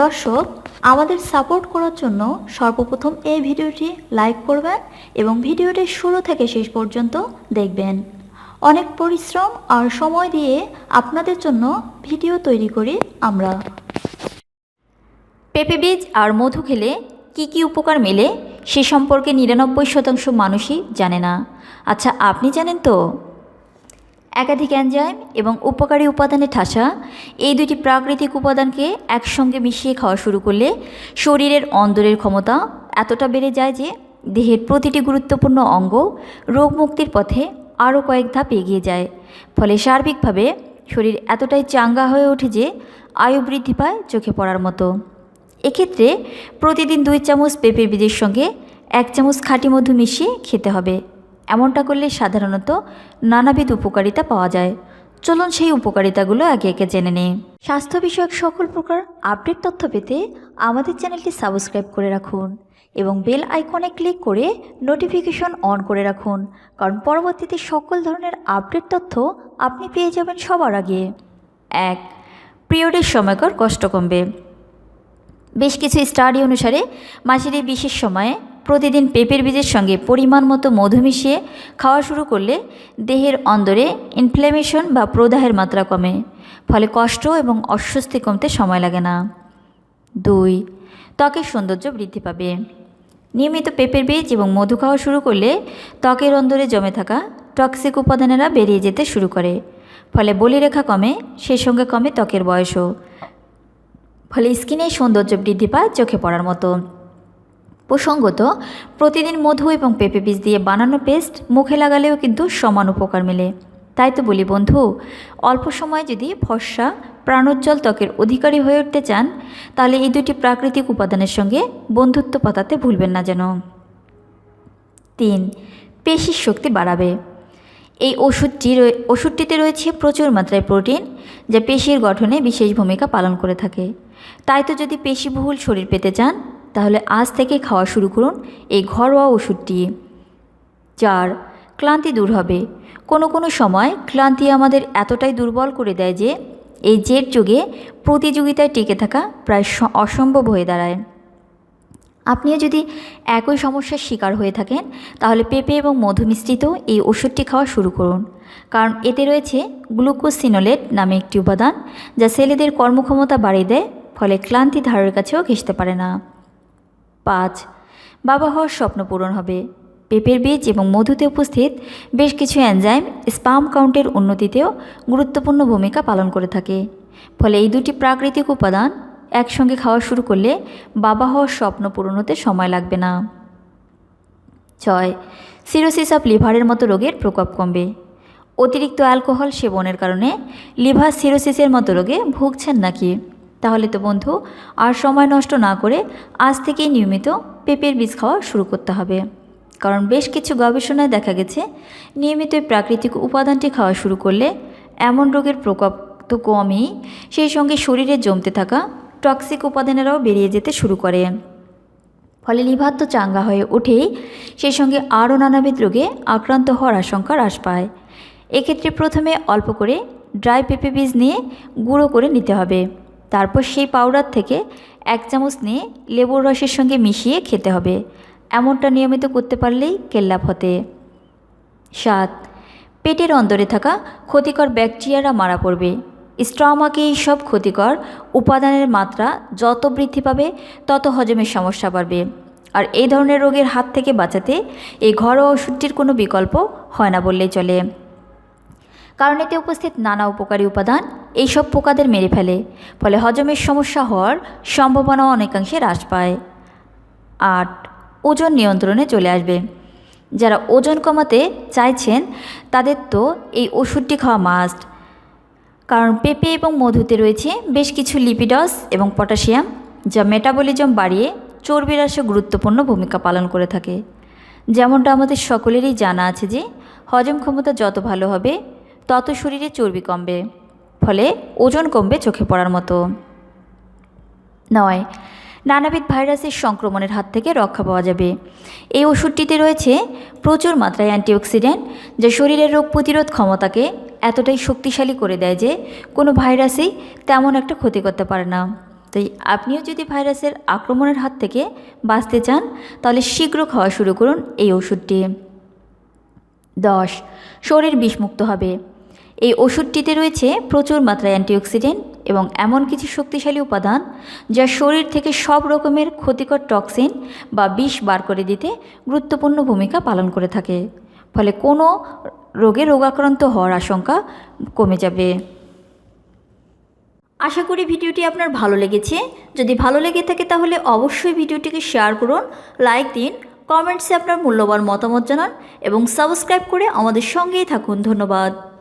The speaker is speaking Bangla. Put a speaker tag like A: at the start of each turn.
A: দর্শক, আমাদের সাপোর্ট করার জন্য সর্বপ্রথম এই ভিডিওটি লাইক করবেন এবং ভিডিওটি শুরু থেকে শেষ পর্যন্ত দেখবেন। অনেক পরিশ্রম আর সময় দিয়ে আপনাদের জন্য ভিডিও তৈরি করি আমরা। পেঁপে বীজ আর মধু খেলে কি কি উপকার মেলে সে সম্পর্কে নিরানব্বই শতাংশ মানুষই জানে না। আচ্ছা আপনি জানেন তো? একাধিক অ্যানজাইম এবং উপকারী উপাদানে ঠাসা, এই দুটি প্রাকৃতিক উপাদানকে একসঙ্গে মিশিয়ে খাওয়া শুরু করলে শরীরের অন্দরের ক্ষমতা এতটা বেড়ে যায় যে দেহের প্রতিটি গুরুত্বপূর্ণ অঙ্গ রোগ মুক্তির পথে আরও কয়েক ধাপ এগিয়ে যায়। ফলে সার্বিকভাবে শরীর এতটাই চাঙ্গা হয়ে ওঠে যে আয়ু বৃদ্ধি পায় চোখে পড়ার মতো। এক্ষেত্রে প্রতিদিন দুই চামচ পেঁপের বীজের সঙ্গে এক চামচ খাঁটি মধু মিশিয়ে খেতে হবে। এমনটা করলে সাধারণত নানাবিধ উপকারিতা পাওয়া যায়। চলুন সেই উপকারিতাগুলো একে একে জেনে নিই। স্বাস্থ্য বিষয়ক সকল প্রকার আপডেট তথ্য পেতে আমাদের চ্যানেলটি সাবস্ক্রাইব করে রাখুন এবং বেল আইকনে ক্লিক করে নোটিফিকেশন অন করে রাখুন, কারণ পরবর্তীতে সকল ধরনের আপডেট তথ্য আপনি পেয়ে যাবেন সবার আগে। এক, পিরিয়ডের সময়কর কষ্ট কমবে বেশ কিছু স্টাডি অনুসারে মাসের এই বিশেষ সময়ে প্রতিদিন পেঁপের বীজের সঙ্গে পরিমাণ মতো মধু মিশিয়ে খাওয়া শুরু করলে দেহের অন্দরে ইনফ্ল্যামেশন বা প্রদাহের মাত্রা কমে, ফলে কষ্ট এবং অস্বস্তি কমতে সময় লাগে না। দুই, ত্বকের সৌন্দর্য বৃদ্ধি পাবে। নিয়মিত পেঁপের বীজ এবং মধু খাওয়া শুরু করলে ত্বকের অন্দরে জমে থাকা টক্সিক উপাদানেরা বেরিয়ে যেতে শুরু করে, ফলে বলিরেখা কমে, সেই সঙ্গে কমে ত্বকের বয়সও, ফলে স্কিনে সৌন্দর্য বৃদ্ধি পায় চোখে পড়ার মতো। প্রসঙ্গত, প্রতিদিন মধু এবং পেঁপে বীজ দিয়ে বানানো পেস্ট মুখে লাগালেও কিন্তু সমান উপকার মেলে। তাই তো বলি বন্ধু, অল্প সময় যদি ফর্সা, প্রাণোজ্জ্বল ত্বকের অধিকারী হয়ে উঠতে চান, তাহলে এই দুটি প্রাকৃতিক উপাদানের সঙ্গে বন্ধুত্ব পাতাতে ভুলবেন না যেন। তিন, পেশির শক্তি বাড়াবে। এই ওষুধটি ওষুধটিতে রয়েছে প্রচুর মাত্রায় প্রোটিন, যা পেশির গঠনে বিশেষ ভূমিকা পালন করে থাকে। তাই তো যদি পেশিবহুল শরীর পেতে চান তাহলে আজ থেকে খাওয়া শুরু করুন এই ঘরোয়া ওষুধটি। চার, ক্লান্তি দূর হবে। কোনো কোনো সময় ক্লান্তি আমাদের এতটাই দুর্বল করে দেয় যে এই জেট যুগে প্রতিযোগিতায় টিকে থাকা প্রায় অসম্ভব হয়ে দাঁড়ায়। আপনিও যদি একই সমস্যার শিকার হয়ে থাকেন, তাহলে পেঁপে এবং মধু মিশ্রিত এই ওষুধটি খাওয়া শুরু করুন। কারণ এতে রয়েছে গ্লুকোসিনোলেট নামে একটি উপাদান, যা ছেলেদের কর্মক্ষমতা বাড়িয়ে দেয়, ফলে ক্লান্তি ধারের কাছেও ঘেঁষতে পারে না। পাঁচ। বাবা হওয়ার স্বপ্ন পূরণ হবে। পেঁপের বীজ এবং মধুতে উপস্থিত বেশ কিছু অ্যানজাইম স্পাম কাউন্টের উন্নতিতেও গুরুত্বপূর্ণ ভূমিকা পালন করে থাকে। ফলে এই দুটি প্রাকৃতিক উপাদান একসঙ্গে খাওয়া শুরু করলে বাবা হওয়ার স্বপ্ন পূরণ হতে সময় লাগবে না। ছয়। সিরোসিস অফ লিভারের মতো রোগের প্রকোপ কমবে। অতিরিক্ত অ্যালকোহল সেবনের কারণে লিভার সিরোসিসের মতো রোগে ভুগছেন নাকি? তাহলে তো বন্ধু, আর সময় নষ্ট না করে আজ থেকেই নিয়মিত পেঁপের বীজ খাওয়া শুরু করতে হবে। কারণ বেশ কিছু গবেষণায় দেখা গেছে, নিয়মিত প্রাকৃতিক উপাদানটি খাওয়া শুরু করলে এমন রোগের প্রকোপ তো কমই, সেই সঙ্গে শরীরে জমতে থাকা টক্সিক উপাদানেরাও বেরিয়ে যেতে শুরু করে। ফলে লিভার তো চাঙ্গা হয়ে ওঠেই সেই সঙ্গে আরও নানাবিধ রোগে আক্রান্ত হওয়ার আশঙ্কা হ্রাস পায়। এক্ষেত্রে প্রথমে অল্প করে ড্রাই পেঁপে বীজ নিয়ে গুঁড়ো করে নিতে হবে। তারপর সেই পাউডার থেকে এক চামচ নিয়ে লেবুর রসের সঙ্গে মিশিয়ে খেতে হবে। এমনটা নিয়মিত করতে পারলেই কেল্লাপ হতে। সাত, পেটের অন্দরে থাকা ক্ষতিকর ব্যাকটেরিয়ারা মারা পড়বে। স্ট্রমাকে এই সব ক্ষতিকর উপাদানের মাত্রা যত বৃদ্ধি পাবে, তত হজমের সমস্যা বাড়বে। আর এই ধরনের রোগের হাত থেকে বাঁচাতে এই ঘরোয়া ওষুধটির কোনো বিকল্প হয় না বললেই চলে। কারণ এতে উপস্থিত নানা উপকারী উপাদান এইসব পোকাদের মেরে ফেলে, ফলে হজমের সমস্যা হওয়ার সম্ভাবনা অনেকাংশে হ্রাস পায়। আট, ওজন নিয়ন্ত্রণে চলে আসবে। যারা ওজন কমাতে চাইছেন, তাদের তো এই ওষুধটি খাওয়া মাস্ট কারণ পেঁপে এবং মধুতে রয়েছে বেশ কিছু লিপিডস এবং পটাশিয়াম, যা মেটাবলিজম বাড়িয়ে চর্বি হ্রাসে গুরুত্বপূর্ণ ভূমিকা পালন করে থাকে। যেমনটা আমাদের সকলেরই জানা আছে যে, হজম ক্ষমতা যত ভালো হবে তত শরীরে চর্বি কমবে, ফলে ওজন কমবে চোখে পড়ার মতো। নয়, নানাবিধ ভাইরাসের সংক্রমণের হাত থেকে রক্ষা পাওয়া যাবে। এই ওষুধটিতে রয়েছে প্রচুর মাত্রায় অ্যান্টিঅক্সিডেন্ট, যা শরীরের রোগ প্রতিরোধ ক্ষমতাকে এতটাই শক্তিশালী করে দেয় যে কোনো ভাইরাসই তেমন একটা ক্ষতি করতে পারে না। তাই আপনিও যদি ভাইরাসের আক্রমণের হাত থেকে বাঁচতে চান, তাহলে শীঘ্র খাওয়া শুরু করুন এই ওষুধটি। দশ, শরীর বিষমুক্ত হবে। এই ওষুধটিতে রয়েছে প্রচুর মাত্রায় অ্যান্টিঅক্সিডেন্ট এবং এমন কিছু শক্তিশালী উপাদান যা শরীর থেকে সব রকমের ক্ষতিকর টক্সিন বা বিষ বার করে দিতে গুরুত্বপূর্ণ ভূমিকা পালন করে থাকে। ফলে কোনো রোগে রোগাক্রান্ত হওয়ার আশঙ্কা কমে যাবে। আশা করি ভিডিওটি আপনার ভালো লেগেছে। যদি ভালো লেগে থাকে তাহলে অবশ্যই ভিডিওটিকে শেয়ার করুন, লাইক দিন, কমেন্টসে আপনার মূল্যবান মতামত জানান এবং সাবস্ক্রাইব করে আমাদের সঙ্গেই থাকুন। ধন্যবাদ।